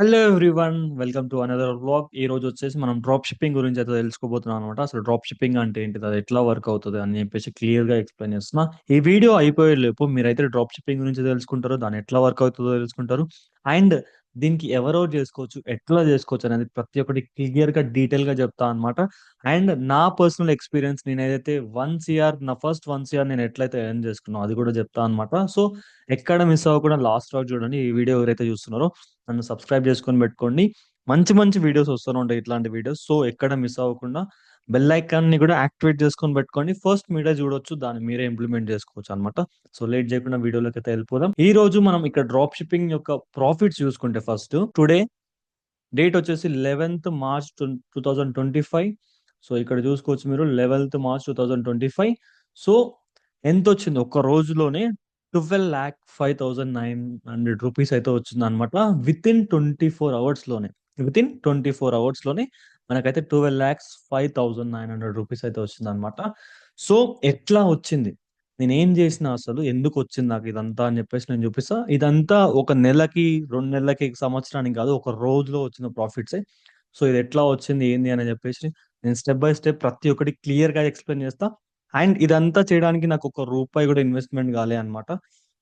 Hello everyone welcome to another blog ఈ రోజు వచ్చేసి మనం డ్రాప్ షిప్పింగ్ గురించి అయితే తెలుసుకోబోతున్నాం అనమాట అసలు డ్రాప్ షిప్పింగ్ అంటే ఏంటిది? అది ఎట్లా వర్క్ అవుతుంది? అని చెప్పేసి క్లియర్గా ఎక్స్ప్లెయిన్ చేస్తున్నా. ఈ వీడియో అయిపోయే లేపు మీరైతే డ్రాప్ షిప్పింగ్ గురించి తెలుసుకుంటారు దాని ఎట్లా వర్క్ అవుతుందో తెలుసుకుంటారు. అండ్ దీనికి ఎవరో చేసుకోవచ్చు ఎట్లా చేసుకోవచ్చు అనేది ప్రతి ఒక్కటి క్లియర్గా డీటెయిల్గా చెప్తా అనమాట అండ్ నా పర్సనల్ ఎక్స్పీరియన్స్ నేను ఏదైతే వన్ సిఆర్ నా ఫస్ట్ వన్ సిఆర్ నేను ఎట్లయితే ఎర్న్ చేసుకున్నాను అది కూడా చెప్తా అనమాట సో ఎక్కడ మిస్ అవ్వకుండా లాస్ట్ వరకు చూడండి. ఈ వీడియో ఎవరైతే చూస్తున్నారో నన్ను సబ్స్క్రైబ్ చేసుకొని పెట్టుకోండి. మంచి మంచి వీడియోస్ వస్తూనే ఉంటాయి ఇట్లాంటి వీడియోస్. సో ఎక్కడ మిస్ అవ్వకుండా బెల్ ఐకాన్ని కూడా యాక్టివేట్ చేసుకొని పెట్టుకోండి ఫస్ట్ మీరే చూడొచ్చు దాన్ని మీరే ఇంప్లిమెంట్ చేసుకోవచ్చు అనమాట సో లేట్ చేయకుండా వీడియోలోకి అయితే వెళ్ళిపోదాం. ఈ రోజు మనం ఇక్కడ డ్రాప్ షిప్పింగ్ యొక్క ప్రాఫిట్స్ చూసుకుంటే ఫస్ట్ టుడే డేట్ వచ్చేసి eleventh March two thousand twenty five. So ఇక్కడ చూసుకోవచ్చు మీరు eleventh March two thousand twenty five. So ఎంత వచ్చింది? ఒక్క రోజులోనే twelve lakh five thousand nine hundred rupees అయితే వచ్చింది అనమాట విత్ ఇన్ ట్వంటీ ఫోర్ అవర్స్లోనే విత్ ఇన్ ట్వంటీ ఫోర్ అవర్స్లోనే మనకైతే twelve lakhs five thousand nine hundred rupees అయితే వచ్చింది అనమాట సో ఎట్లా వచ్చింది? నేను ఏం చేసిన అసలు ఎందుకు వచ్చింది నాకు ఇదంతా అని చెప్పేసి నేను చూపిస్తా. ఇదంతా ఒక నెలకి రెండు నెలలకి సంవత్సరానికి కాదు ఒక రోజులో వచ్చిన ప్రాఫిట్సే. సో ఇది ఎట్లా వచ్చింది ఏంది అని చెప్పేసి నేను స్టెప్ బై స్టెప్ ప్రతి ఒక్కటి క్లియర్గా ఎక్స్ప్లెయిన్ చేస్తా. అండ్ ఇదంతా చేయడానికి నాకు ఒక రూపాయి కూడా ఇన్వెస్ట్మెంట్ కాలే అనమాట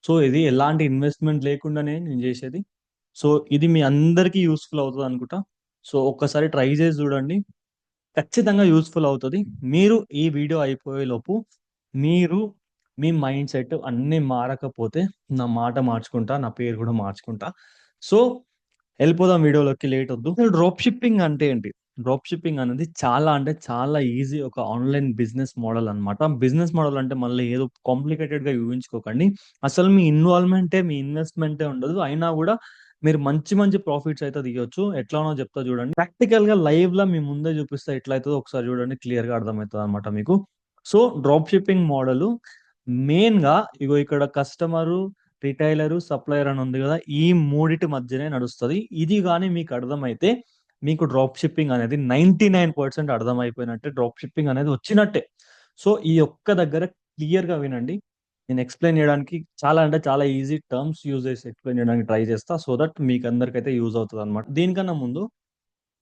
సో ఇది ఎలాంటి ఇన్వెస్ట్మెంట్ లేకుండానే నేను చేసేది. సో ఇది మీ అందరికీ యూస్ఫుల్ అవుతుంది అనుకుంటా. సో ఒక్కసారి ట్రై చేసి చూడండి. ఖచ్చితంగా యూస్ఫుల్ అవుతుంది. మీరు ఈ వీడియో అయిపోయే లోపు మీరు మీ మైండ్ సెట్ అన్ని మారకపోతే నా మాట మార్చుకుంటా నా పేరు కూడా మార్చుకుంటా. సో వెళ్ళిపోదాం వీడియోలోకి లేట్ వద్దు. డ్రాప్ షిప్పింగ్ అంటే ఏంటి? డ్రాప్ షిప్పింగ్ అనేది చాలా అంటే చాలా ఈజీ ఒక ఆన్లైన్ బిజినెస్ మోడల్ అనమాట బిజినెస్ మోడల్ అంటే మళ్ళీ ఏదో కాంప్లికేటెడ్గా ఊహించుకోకండి. అసలు మీ ఇన్వాల్వ్మెంటే మీ ఇన్వెస్ట్మెంటే ఉండదు. అయినా కూడా మీరు మంచి మంచి ప్రాఫిట్స్ అయితే తీయొచ్చు. ఎట్లానో చెప్తా చూడండి. ప్రాక్టికల్గా లైవ్ లా మీ ముందే చూపిస్తే ఎట్లా ఒకసారి చూడండి. క్లియర్గా అర్థమవుతుంది అనమాట మీకు. సో డ్రాప్ షిప్పింగ్ మోడల్ మెయిన్గా ఇగో ఇక్కడ కస్టమరు రిటైలర్ సప్లయర్ అని ఉంది కదా ఈ మూడిటి మధ్యనే నడుస్తుంది. ఇది కానీ మీకు అర్థమైతే మీకు డ్రాప్ షిప్పింగ్ అనేది నైన్టీ నైన్ పర్సెంట్ అర్థమైపోయినట్టే డ్రాప్ షిప్పింగ్ అనేది వచ్చినట్టే. సో ఈ ఒక్క దగ్గర క్లియర్గా వినండి. నేను ఎక్స్ప్లెయిన్ చేయడానికి చాలా అంటే చాలా ఈజీ టర్మ్స్ యూజ్ చేసి ఎక్స్ప్లెయిన్ చేయడానికి ట్రై చేస్తా సో దట్ మీకు అందరికైతే యూజ్ అవుతుంది అనమాట దీనికన్నా ముందు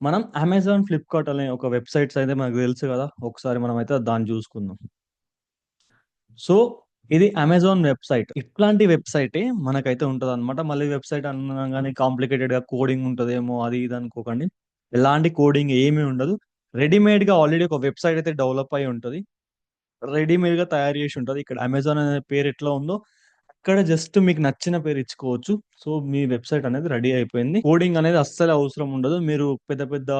మనం అమెజాన్ ఫ్లిప్కార్ట్ అనే ఒక వెబ్సైట్స్ అయితే మనకు తెలుసు కదా ఒకసారి మనం అయితే దాన్ని చూసుకుందాం. సో ఇది అమెజాన్ వెబ్సైట్ ఇట్లాంటి వెబ్సైటే మనకైతే ఉంటుంది అనమాట మళ్ళీ వెబ్సైట్ అనగానే కాంప్లికేటెడ్గా కోడింగ్ ఉంటదేమో అది ఇది అనుకోకండి. ఎలాంటి కోడింగ్ ఏమీ ఉండదు. రెడీమేడ్గా ఆల్రెడీ ఒక వెబ్సైట్ అయితే డెవలప్ అయి ఉంటుంది. రెడీమేడ్గా తయారు చేసి ఉంటుంది. ఇక్కడ అమెజాన్ అనే పేరు ఎట్లా ఉందో అక్కడ జస్ట్ మీకు నచ్చిన పేరు ఇచ్చుకోవచ్చు. సో మీ వెబ్సైట్ అనేది రెడీ అయిపోయింది. కోడింగ్ అనేది అస్సలు అవసరం ఉండదు. మీరు పెద్ద పెద్ద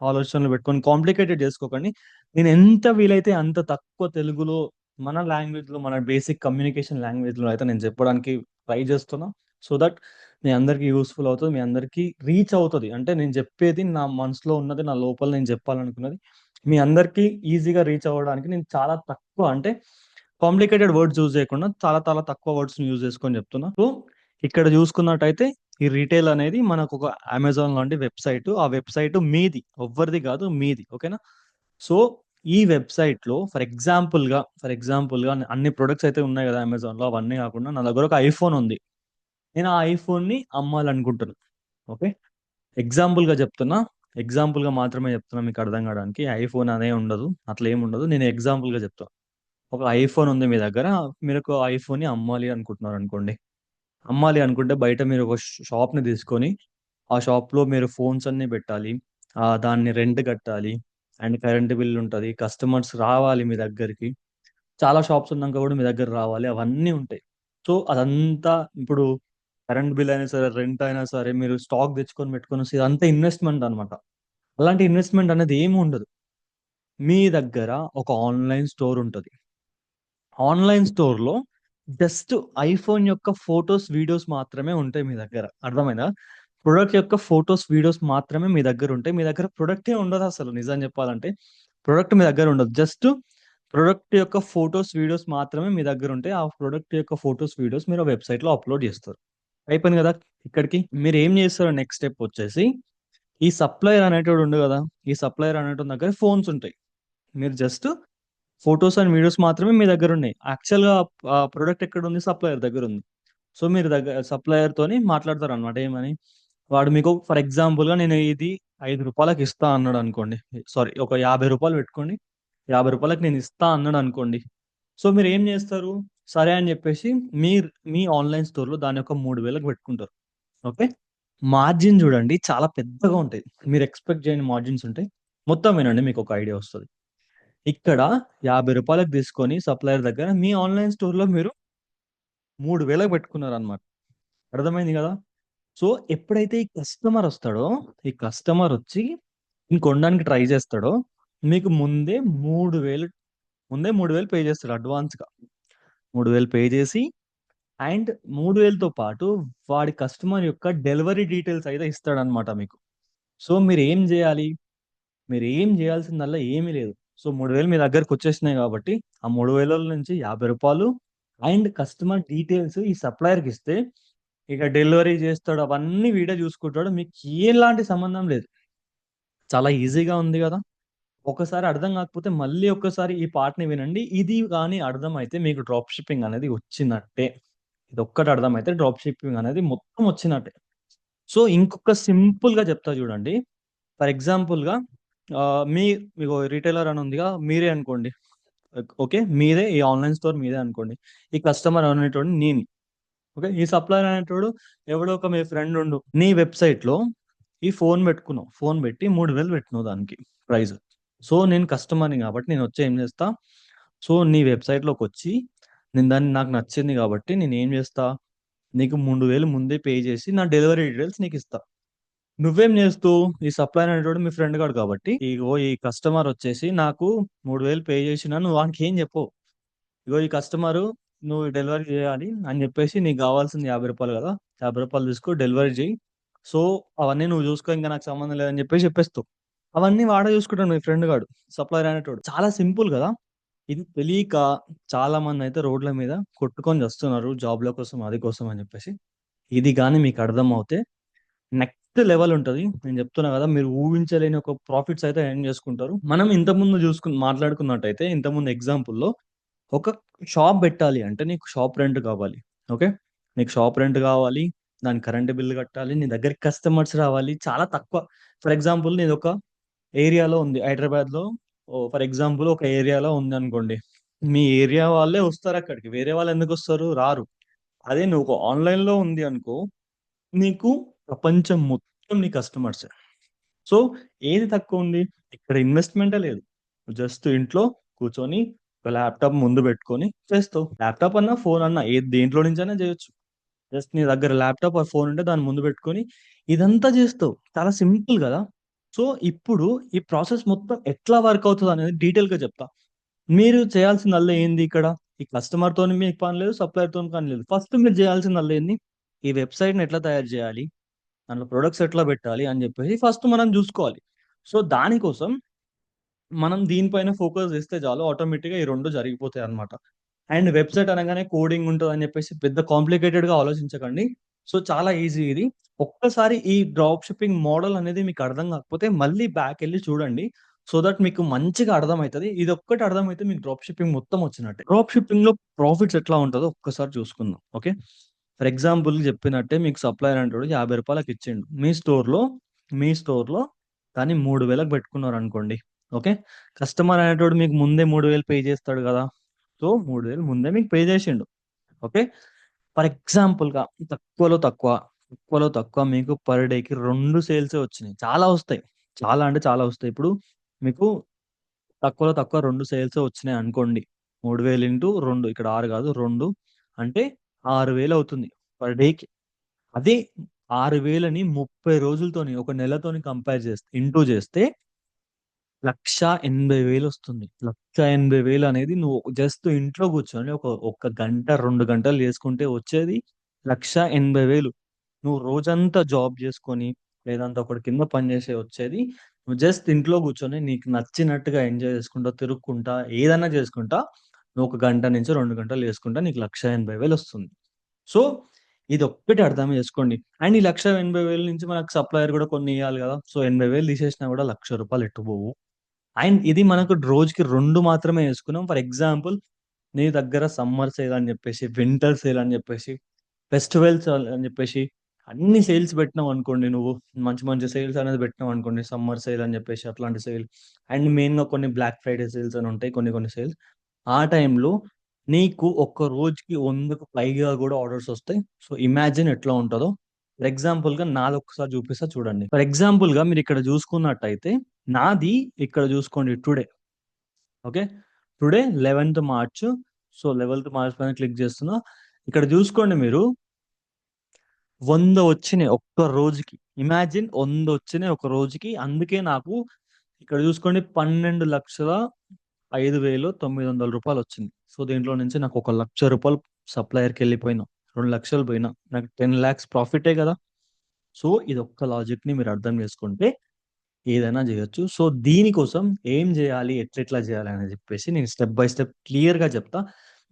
ఆలోచనలు పెట్టుకొని కాంప్లికేటెడ్ చేసుకోకండి. నేను ఎంత వీలైతే అంత తక్కువ తెలుగులో మన లాంగ్వేజ్లో మన బేసిక్ కమ్యూనికేషన్ లాంగ్వేజ్లో అయితే నేను చెప్పడానికి ట్రై చేస్తున్నా. సో దట్ మీ అందరికి యూస్ఫుల్ అవుతుంది. మీ అందరికి రీచ్ అవుతుంది. అంటే నేను చెప్పేది నా మనసులో ఉన్నది నా లోపల నేను చెప్పాలనుకున్నది. మీ అందరికీ ఈజీగా రీచ్ అవ్వడానికి నేను చాలా తక్కువ అంటే కాంప్లికేటెడ్ వర్డ్స్ యూజ్ చేయకుండా చాలా చాలా తక్కువ వర్డ్స్ యూజ్ చేసుకొని చెప్తున్నా. సో ఇక్కడ చూసుకున్నట్టయితే ఈ రీటైల్ అనేది మనకు ఒక అమెజాన్ లాంటి వెబ్సైట్. ఆ వెబ్సైట్ మీది ఎవ్వరిది కాదు మీది. ఓకేనా? సో ఈ వెబ్సైట్లో ఫర్ ఎగ్జాంపుల్గా ఫర్ ఎగ్జాంపుల్గా అన్ని ప్రొడక్ట్స్ అయితే ఉన్నాయి కదా అమెజాన్లో అవన్నీ కాకుండా నా దగ్గర ఒక ఐఫోన్ ఉంది. నేను ఆ ఐఫోన్ని అమ్మాలనుకుంటున్నాను ఓకే? ఎగ్జాంపుల్గా చెప్తున్నా. ఎగ్జాంపుల్గా మాత్రమే చెప్తున్నా మీకు అర్థం కావడానికి. ఐఫోన్ అనే ఉండదు. అట్లా ఏమి ఉండదు. నేను ఎగ్జాంపుల్గా చెప్తాను ఒక ఐఫోన్ ఉంది మీ దగ్గర. మీరు ఒక ఐఫోన్ని అమ్మాలి అనుకుంటున్నారు అనుకోండి అమ్మాలి అనుకుంటే బయట మీరు ఒక షాప్ని తీసుకొని ఆ షాప్లో మీరు ఫోన్స్ అన్ని పెట్టాలి. దాన్ని రెంట్ కట్టాలి. అండ్ కరెంట్ బిల్ ఉంటుంది. కస్టమర్స్ రావాలి మీ దగ్గరికి. చాలా షాప్స్ ఉన్నాక కూడా మీ దగ్గర రావాలి. అవన్నీ ఉంటాయి. సో అదంతా ఇప్పుడు కరెంట్ బిల్ అయినా సరే రెంట్ అయినా సరే మీరు స్టాక్ తెచ్చుకొని పెట్టుకొని వస్తే ఇన్వెస్ట్మెంట్ అనమాట అలాంటి ఇన్వెస్ట్మెంట్ అనేది ఏమి ఉండదు. మీ దగ్గర ఒక ఆన్లైన్ స్టోర్ ఉంటుంది. ఆన్లైన్ స్టోర్లో జస్ట్ ఐఫోన్ యొక్క ఫొటోస్ వీడియోస్ మాత్రమే ఉంటాయి మీ దగ్గర. అర్థమైనా ప్రొడక్ట్ యొక్క ఫొటోస్ వీడియోస్ మాత్రమే మీ దగ్గర ఉంటాయి. మీ దగ్గర ప్రొడక్టే ఉండదు అసలు నిజం చెప్పాలంటే. ప్రొడక్ట్ మీ దగ్గర ఉండదు. జస్ట్ ప్రొడక్ట్ యొక్క ఫొటోస్ వీడియోస్ మాత్రమే మీ దగ్గర ఉంటాయి. ఆ ప్రొడక్ట్ యొక్క ఫొటోస్ వీడియోస్ మీరు వెబ్సైట్లో అప్లోడ్ చేస్తారు. అయిపోయింది కదా ఇక్కడికి. మీరు ఏం చేస్తారు నెక్స్ట్ స్టెప్ వచ్చేసి ఈ సప్లయర్ అనేటోడు ఉండు కదా. ఈ సప్లయర్ అనేటోడి దగ్గర ఫోన్స్ ఉంటాయి. మీరు జస్ట్ ఫొటోస్ అండ్ వీడియోస్ మాత్రమే మీ దగ్గర ఉన్నాయి. యాక్చువల్గా ఆ ప్రొడక్ట్ ఎక్కడ ఉంది సప్లయర్ దగ్గర ఉంది సో మీరు దగ్గర సప్లయర్తోని మాట్లాడతారు అనమాట ఏమని? వాడు మీకు ఫర్ ఎగ్జాంపుల్‌గా నేను ఇది ఐదు రూపాయలకు ఇస్తా అన్నాడు అనుకోండి. సారీ ఒక యాభై రూపాయలు పెట్టుకోండి. యాభై రూపాయలకు నేను ఇస్తా అన్నాడనుకోండి. సో, మీరు ఏం చేస్తారు? సరే అని చెప్పేసి మీ మీ ఆన్‌లైన్ స్టోర్‌లో దాని యొక్క 3000కి పెట్టుకుంటారు. ఓకే. మార్జిన్ చూడండి చాలా పెద్దగా ఉంటాయి. మీరు ఎక్స్‌పెక్ట్ చేయని మార్జిన్స్ ఉంటాయి. మొత్తం వినండి ఒక ఐడియా వస్తుంది ఇక్కడ యాభై రూపాయలకు తీసుకొని సప్లయర్ దగ్గర మీ ఆన్‌లైన్ స్టోర్‌లో మీరు మూడు వేలకు పెట్టుకున్నారు అనమాట అర్థమైంది కదా సో, ఎప్పుడైతే ఈ కస్టమర్ వస్తాడో ఈ కస్టమర్ వచ్చి ఇంకొనడానికి కొనడానికి ట్రై చేస్తాడో మీకు ముందే 3000 ముందే 3000 పే చేస్తాడు అడ్వాన్స్‌గా. 3000 పే చేసి అండ్ 3000తో పాటు వాడి కస్టమర్ యొక్క డెలివరీ డీటెయిల్స్ అయితే ఇస్తాడన్నమాట మీకు. సో, మీరు ఏం చేయాలి మీరు ఏం చేయాల్సిందల్లా ఏమీ లేదు. సో, 3000 మీ దగ్గరకు వచ్చేసినాయి కాబట్టి ఆ 3000 నుంచి యాభై రూపాయలు అండ్ కస్టమర్ డీటెయిల్స్ ఈ సప్లయర్‌కిస్తే, ఇక డెలివరీ చేస్తాడు అవన్నీ వీడే చూసుకుంటాడు మీకు ఎలాంటి సంబంధం లేదు. చాలా ఈజీగా ఉంది కదా ఒకసారి అర్థం కాకపోతే మళ్ళీ ఒక్కసారి ఈ పార్ట్‌ని వినండి. ఇది గాని అర్థమైతే మీకు డ్రాప్ షిప్పింగ్ అనేది వచ్చినట్టే. అర్థం అర్థమైతే డ్రాప్ షిప్పింగ్ అనేది మొత్తం వచ్చినట్టే. సో, ఇంకొక సింపుల్‌గా చెప్తా చూడండి ఫర్ ఎగ్జాంపుల్‌గా గా మీ మీకు రిటైలర్ అని ఉందిగా మీరే అనుకోండి. ఓకే. మీదే ఈ ఆన్‌లైన్ స్టోర్ మీదే అనుకోండి. ఈ కస్టమర్ అనేటోడిని నేను. ఓకే. ఈ సప్లయర్ అనేటోడు ఎవడో ఒక మీ ఫ్రెండ్ ఉండు. నీ వెబ్‌సైట్‌లో ఈ ఫోన్ పెట్టుకున్నావు. ఫోన్ పెట్టి 3000 పెట్టినావు దానికి ప్రైజ్ సో, నేను కస్టమర్‌ని కాబట్టి నేను వచ్చి ఏం చేస్తా? సో, నీ వెబ్సైట్లోకి వచ్చి నేను దాన్ని నాకు నచ్చింది కాబట్టి నేను ఏం చేస్తా? నీకు 3000 ముందే పే చేసి నా డెలివరీ డీటెయిల్స్ నీకు ఇస్తా. నువ్వేం చేస్తూ? ఈ సప్లయర్ అనేటోడు మీ ఫ్రెండ్ గాడు కాబట్టి, ఇగో ఈ కస్టమర్ వచ్చేసి నాకు 3000 పే చేసినా నువ్వు వానికి ఏం చెప్పవు ఇగో ఈ కస్టమరు నువ్వు డెలివరీ చేయాలి అని చెప్పేసి నీకు కావాల్సింది యాభై రూపాయలు కదా? యాభై రూపాయలు తీసుకో డెలివరీ చేయి. సో, అవన్నీ నువ్వు చూసుకో ఇంకా నాకు సంబంధం లేదని చెప్పేసి చెప్పేస్తావు. అవన్నీ వాడే చూసుకుంటాడు మీ ఫ్రెండ్ గాడు. సప్లయర్ అనేటోడు. చాలా సింపుల్ కదా ఇది తెలియక చాలా మంది అయితే రోడ్ల మీద కొట్టుకొని వస్తున్నారు జాబ్‌ల కోసం, అది కోసం అని చెప్పేసి ఇది కానీ మీకు అర్థం అవుతే నెక్స్ట్ లెవెల్ ఉంటుంది నేను చెప్తున్నా కదా మీరు ఊహించలేని ఒక ప్రాఫిట్స్ అయితే ఎర్న్ చేసుకుంటారు మనం ఇంతకుముందు చూసుకుని మాట్లాడుకున్నట్టయితే ఇంతకుముందు ఎగ్జాంపుల్‌లో ఒక షాప్ పెట్టాలి అంటే నీకు షాప్ రెంట్ కావాలి. ఓకే. నీకు షాప్ రెంట్ కావాలి దాని కరెంట్ బిల్ కట్టాలి నీ దగ్గరికి కస్టమర్స్ రావాలి. చాలా తక్కువ ఫర్ ఎగ్జాంపుల్ నీదొక ఏరియాలో ఉంది. హైదరాబాద్‌లో లో ఫర్ ఎగ్జాంపుల్ ఒక ఏరియాలో ఉంది అనుకోండి మీ ఏరియా వాళ్ళే వస్తారు అక్కడికి వేరే వాళ్ళు ఎందుకు వస్తారు రారు. అదే నువ్వు ఒక ఆన్‌లైన్‌లో ఉంది అనుకో, నీకు ప్రపంచం మొత్తం నీ కస్టమర్సే. సో, ఏది తక్కువ ఉంది ఇక్కడ ఇన్వెస్ట్‌మెంటే లేదు. జస్ట్ ఇంట్లో కూర్చొని ఒక ల్యాప్‌టాప్ ముందు పెట్టుకొని చేస్తావు. ల్యాప్‌టాప్ అన్నా, ఫోన్ అన్నా ఏది దేంట్లో నుంచైనా చేయొచ్చు జస్ట్ నీ దగ్గర ల్యాప్‌టాప్ ఫోన్ ఉంటే దాన్ని ముందు పెట్టుకొని ఇదంతా చేస్తావు చాలా సింపుల్ కదా సో, ఇప్పుడు ఈ ప్రాసెస్ మొత్తం ఎట్లా వర్క్ అవుతదనేది డీటెయిల్‌గా చెప్తా మీరు చేయాల్సిందల్లా ఏంది ఇక్కడ? ఈ కస్టమర్ తోని మీకు పని లేదు. సప్లయర్ తోని పని లేదు. ఫస్ట్ మీరు చేయాల్సిందల్లా ఏంది? ఈ వెబ్‌సైట్‌ని ఎట్లా తయారు చేయాలి దాంట్లో ప్రొడక్ట్స్ ఎట్లా పెట్టాలి అని చెప్పేసి ఫస్ట్ మనం చూసుకోవాలి సో, దానికోసం మనం దీనిపైన ఫోకస్ చేస్తే చాలు ఆటోమేటిక్‌గా ఈ రెండు జరిగిపోతాయి అనమాట అండ్ వెబ్‌సైట్ అనగానే కోడింగ్ ఉంటుంది అని చెప్పేసి పెద్ద కాంప్లికేటెడ్‌గా ఆలోచించకండి. సో, చాలా ఈజీ ఇది. ఒక్కసారి ఈ డ్రాప్ షిప్పింగ్ మోడల్ అనేది మీకు అర్థం కాకపోతే మళ్ళీ బ్యాక్ వెళ్ళి చూడండి. సో దట్ మీకు మంచిగా అర్థమవుతుంది ఇది ఒక్కటి అర్థమైతే మీకు డ్రాప్ షిప్పింగ్ మొత్తం వచ్చినట్టే. డ్రాప్ షిప్పింగ్‌లో ప్రాఫిట్స్ ఎట్లా ఉంటుందో ఒక్కసారి చూసుకుందాం. ఓకే. ఫర్ ఎగ్జాంపుల్ చెప్పినట్టే మీకు సప్లైర్ అనేటోడు రూ. 50కి ఇచ్చిండు. మీ స్టోర్‌లో మీ స్టోర్‌లో దాన్ని 3000కి బెట్టుకున్నారనుకోండి. ఓకే. కస్టమర్ అనేటోడు మీకు ముందే 3000 పే చేస్తాడు కదా సో, 3000 ముందే మీకు పే చేసిండు ఓకే. ఫర్ ఎగ్జాంపుల్‌గా తక్కువలో తక్కువ, తక్కువలో తక్కువ మీకు పర్ డేకి రెండు సేల్సే వచ్చినాయి. చాలా వస్తాయి. చాలా అంటే చాలా వస్తాయి. ఇప్పుడు మీకు తక్కువలో తక్కువ రెండు సేల్స్ వచ్చినాయి అనుకోండి. 3000 ఇంటూ రెండు ఇక్కడ ఆరు కాదు రెండు అంటే ఆరు వేలు అవుతుంది పర్ డేకి. అదే 6000ని 30 రోజులతోని ఒక నెలతోని కంపేర్ చేస్తే ఇంటూ చేస్తే లక్ష ఎనభై వేలు వస్తుంది. 1,80,000 అనేది నువ్వు జస్ట్ ఇంట్లో కూర్చొని ఒక ఒక గంట, రెండు గంటలు చేసుకుంటే వచ్చేది 1,80,000 నువ్వు రోజంతా జాబ్ చేసుకొని లేదంటే ఒకటి కింద పనిచేసే వచ్చేది, నువ్వు జస్ట్ ఇంట్లో కూర్చొని నీకు నచ్చినట్టుగా ఎంజాయ్ చేసుకుంటా, తిరుక్కుంటా, ఏదైనా చేసుకుంటా, నువ్వు ఒక గంట నుంచి రెండు గంటలు చేసుకుంటా నీకు 1,80,000 వస్తుంది. సో, ఇది ఒక్కటి అర్థం చేసుకోండి. అండ్ ఈ 1,80,000 నుంచి మనకు సప్లయర్ కూడా కొన్ని ఇవ్వాలి కదా సో, ఎనభై వేలు తీసేసినా గూడా రూ. 1,00,000 ఎటు పోవు. అండ్ ఇది మనకు రోజుకి రెండు మాత్రమే వేసుకున్నాం ఫర్ ఎగ్జాంపుల్ నీ దగ్గర సమ్మర్ సేల్ అని చెప్పేసి వింటర్ సేల్ అని చెప్పేసి ఫెస్టివల్స్ అని చెప్పేసి అన్ని సేల్స్ పెట్టినావనుకోండి నువ్వు. మంచి మంచి సేల్స్ అనేది పెట్టినావనుకోండి. సమ్మర్ సేల్ అని చెప్పేసి అట్లాంటి సేల్ అండ్ మెయిన్‌గా కొన్ని బ్లాక్ ఫ్రైడే సేల్స్ అని ఉంటాయి. కొన్ని కొన్ని సేల్స్. ఆ టైంలో నీకు ఒక్క రోజుకి వందకు పైగా కూడా ఆర్డర్స్ వస్తాయి. సో, ఇమాజిన్ ఎట్లా ఉంటుందో ఫర్ ఎగ్జాంపుల్గా నాది ఒక్కసారి చూపిస్తా చూడండి. ఫర్ ఎగ్జాంపుల్‌గా ఇక్కడ చూసుకున్నట్టయితే నాది ఇక్కడ చూసుకోండి టుడే. ఓకే. టుడే 11థ్ మార్చ్. సో, 11థ్ మార్చ్ పైన క్లిక్ చేస్తున్నా. ఇక్కడ చూసుకోండి మీరు వంద వచ్చినాయి ఒక్క రోజుకి. ఇమాజిన్ వంద వచ్చినాయి ఒక రోజుకి. అందుకే నాకు ఇక్కడ చూసుకోండి 12,05,900 వచ్చింది. సో, దీంట్లో నుంచి నాకు ఒక లక్ష రూపాయలు సప్లయర్కి వెళ్ళిపోయినా రెండు లక్షలు పోయినా. నాకు టెన్ ల్యాక్స్ ప్రాఫిటే కదా! సో, ఇది ఒక్క లాజిక్‌ని మీరు అర్థం చేసుకుంటే ఏదైనా చేయొచ్చు. సో, దీనికోసం ఏం చేయాలి? ఎట్లెట్లా చేయాలి? అని చెప్పేసి నేను స్టెప్ బై స్టెప్ క్లియర్‌గా చెప్తా.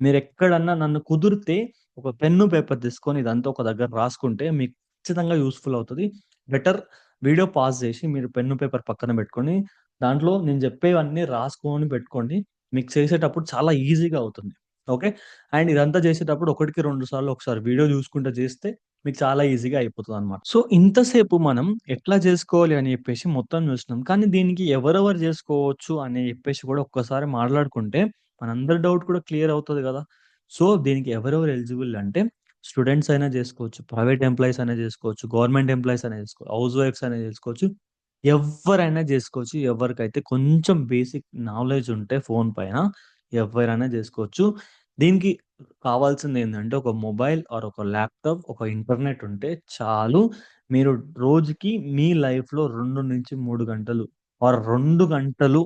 మీరు ఎక్కడన్నా నన్ను కుదిరితే ఒక పెన్ను, పేపర్ తీసుకొని ఇదంతా ఒక దగ్గర రాసుకుంటే మీకు ఖచ్చితంగా యూస్ఫుల్ అవుతుంది బెటర్ వీడియో పాజ్ చేసి మీరు పెన్ను, పేపర్ పక్కన పెట్టుకొని దాంట్లో నేను చెప్పేవన్నీ రాసుకొని పెట్టుకోండి. మీకు చేసేటప్పుడు చాలా ఈజీగా అవుతుంది. ఓకే. అండ్ ఇదంతా చేసేటప్పుడు ఒకటికి రెండు సార్లు ఒకసారి వీడియో చూసుకుంటూ చేస్తే మీకు చాలా ఈజీగా అయిపోతుంది అనమాట సో, ఇంతసేపు మనం ఎట్లా చేసుకోవాలి అని చెప్పేసి మొత్తం చూసినాం. కానీ దీనికి ఎవరెవరు చేసుకోవచ్చు అని చెప్పేసి కూడా ఒక్కసారి మాట్లాడుకుంటే మనందరి డౌట్ కూడా క్లియర్ అవుతుంది కదా! సో, దీనికి ఎవరెవరు ఎలిజిబుల్ అంటే స్టూడెంట్స్ అయినా చేసుకోవచ్చు. ప్రైవేట్ ఎంప్లాయీస్ అయినా చేసుకోవచ్చు. గవర్నమెంట్ ఎంప్లాయీస్ అయినా చేసుకోవచ్చు. హౌస్ వైఫ్స్ అయినా చేసుకోవచ్చు. ఎవ్వరైనా చేసుకోవచ్చు. ఎవరికైతే కొంచెం బేసిక్ నాలెడ్జ్ ఉంటే ఫోన్ పైన ఎవ్వరైనా చేసుకోవచ్చు. దీనికి కావాల్సింది ఏంటంటే ఒక మొబైల్ ఆర్ ఒక ల్యాప్‌టాప్, ఒక ఇంటర్నెట్ ఉంటే చాలు. మీరు రోజుకి మీ లైఫ్‌లో 2-3 గంటలు ఆర్ రెండు గంటలు